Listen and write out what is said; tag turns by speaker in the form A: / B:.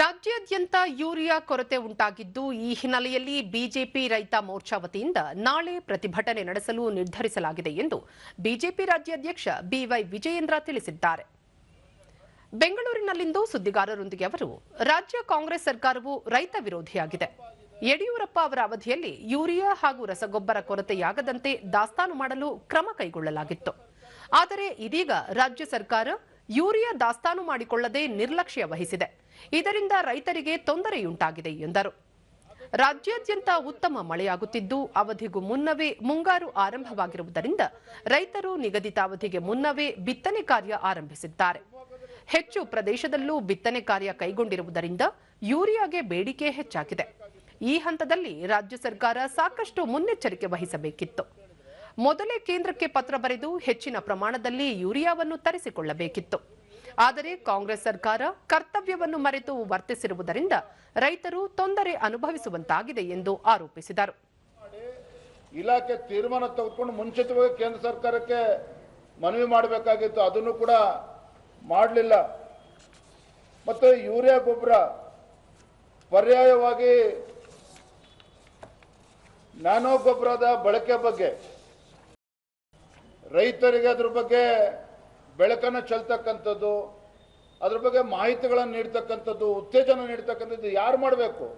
A: ರಾಜ್ಯಾದ್ಯಂತ ಯೂರಿಯಾ ಕೊರತೆ ಉಂಟಾಗಿದ್ದು, ಈ ಹಿನ್ನೆಲೆಯಲ್ಲಿ ಬಿಜೆಪಿ ರೈತ ಮೋರ್ಚಾ ವತಿಯಿಂದ ನಾಳೆ ಪ್ರತಿಭಟನೆ ನಡೆಸಲು ನಿರ್ಧರಿಸಲಾಗಿದೆ ಎಂದು ಬಿಜೆಪಿ ರಾಜ್ಯಾಧ್ಯಕ್ಷ ಬಿವೈ ವಿಜಯೇಂದ್ರ ತಿಳಿಸಿದ್ದಾರೆ. ಬೆಂಗಳೂರಿನಲ್ಲಿಂದು ಸುದ್ದಿಗಾರರೊಂದಿಗೆ ಅವರು, ರಾಜ್ಯ ಕಾಂಗ್ರೆಸ್ ಸರ್ಕಾರವು ರೈತ ವಿರೋಧಿಯಾಗಿದೆ. ಯಡಿಯೂರಪ್ಪ ಅವರ ಅವಧಿಯಲ್ಲಿ ಯೂರಿಯಾ ಹಾಗೂ ರಸಗೊಬ್ಬರ ಕೊರತೆಯಾಗದಂತೆ ದಾಸ್ತಾನು ಮಾಡಲು ಕ್ರಮ ಕೈಗೊಳ್ಳಲಾಗಿತ್ತು. ಆದರೆ ಇದೀಗ ರಾಜ್ಯ ಸರ್ಕಾರ ಯೂರಿಯಾ ದಾಸ್ತಾನು ಮಾಡಿಕೊಳ್ಳದೆ ನಿರ್ಲಕ್ಷ್ಯ ವಹಿಸಿದೆ. ಇದರಿಂದ ರೈತರಿಗೆ ತೊಂದರೆಯುಂಟಾಗಿದೆ ಎಂದರು. ರಾಜ್ಯಾದ್ಯಂತ ಉತ್ತಮ ಮಳೆಯಾಗುತ್ತಿದ್ದು, ಅವಧಿಗೂ ಮುನ್ನವೇ ಮುಂಗಾರು ಆರಂಭವಾಗಿರುವುದರಿಂದ ರೈತರು ನಿಗದಿತ ಅವಧಿಗೆ ಮುನ್ನವೇ ಬಿತ್ತನೆ ಕಾರ್ಯ ಆರಂಭಿಸಿದ್ದಾರೆ. ಹೆಚ್ಚು ಪ್ರದೇಶದಲ್ಲೂ ಬಿತ್ತನೆ ಕಾರ್ಯ ಕೈಗೊಂಡಿರುವುದರಿಂದ ಯೂರಿಯಾಗೆ ಬೇಡಿಕೆ ಹೆಚ್ಚಾಗಿದೆ. ಈ ಹಂತದಲ್ಲಿ ರಾಜ್ಯ ಸರ್ಕಾರ ಸಾಕಷ್ಟು ಮುನ್ನೆಚ್ಚರಿಕೆ ವಹಿಸಬೇಕಿತ್ತು. ಮೊದಲೇ ಕೇಂದ್ರಕ್ಕೆ ಪತ್ರ ಬರೆದು ಹೆಚ್ಚಿನ ಪ್ರಮಾಣದಲ್ಲಿ ಯೂರಿಯಾವನ್ನು ತರಿಸಿಕೊಳ್ಳಬೇಕಿತ್ತು. ಆದರೆ ಕಾಂಗ್ರೆಸ್ ಸರ್ಕಾರ ಕರ್ತವ್ಯವನ್ನು ಮರೆತು ವರ್ತಿಸಿರುವುದರಿಂದ ರೈತರು ತೊಂದರೆ ಅನುಭವಿಸುವಂತಾಗಿದೆ ಎಂದು ಆರೋಪಿಸಿದರು.
B: ಇಲಾಖೆ ತೀರ್ಮಾನ ತೆಗೆದುಕೊಂಡು ಮುಂಚಿತವಾಗಿ ಕೇಂದ್ರ ಸರ್ಕಾರಕ್ಕೆ ಮನವಿ ಮಾಡಬೇಕಾಗಿತ್ತು. ಅದನ್ನು ಕೂಡ ಮಾಡಲಿಲ್ಲ. ಮತ್ತು ಯೂರಿಯಾ ಗೊಬ್ಬರ ಪರ್ಯಾಯವಾಗಿ ನ್ಯಾನೋ ಗೊಬ್ಬರದ ಬಳಕೆ ಬಗ್ಗೆ ರೈತರಿಗೆ ಅದ್ರ ಬಗ್ಗೆ ಬೆಳಕನ್ನು ಚೆಲ್ತಕ್ಕಂಥದ್ದು ಅದ್ರ ಬಗ್ಗೆ ಮಾಹಿತಿಗಳನ್ನು ನೀಡ್ತಕ್ಕಂಥದ್ದು ಉತ್ತೇಜನ ನೀಡ್ತಕ್ಕಂಥದ್ದು ಯಾರು ಮಾಡಬೇಕು?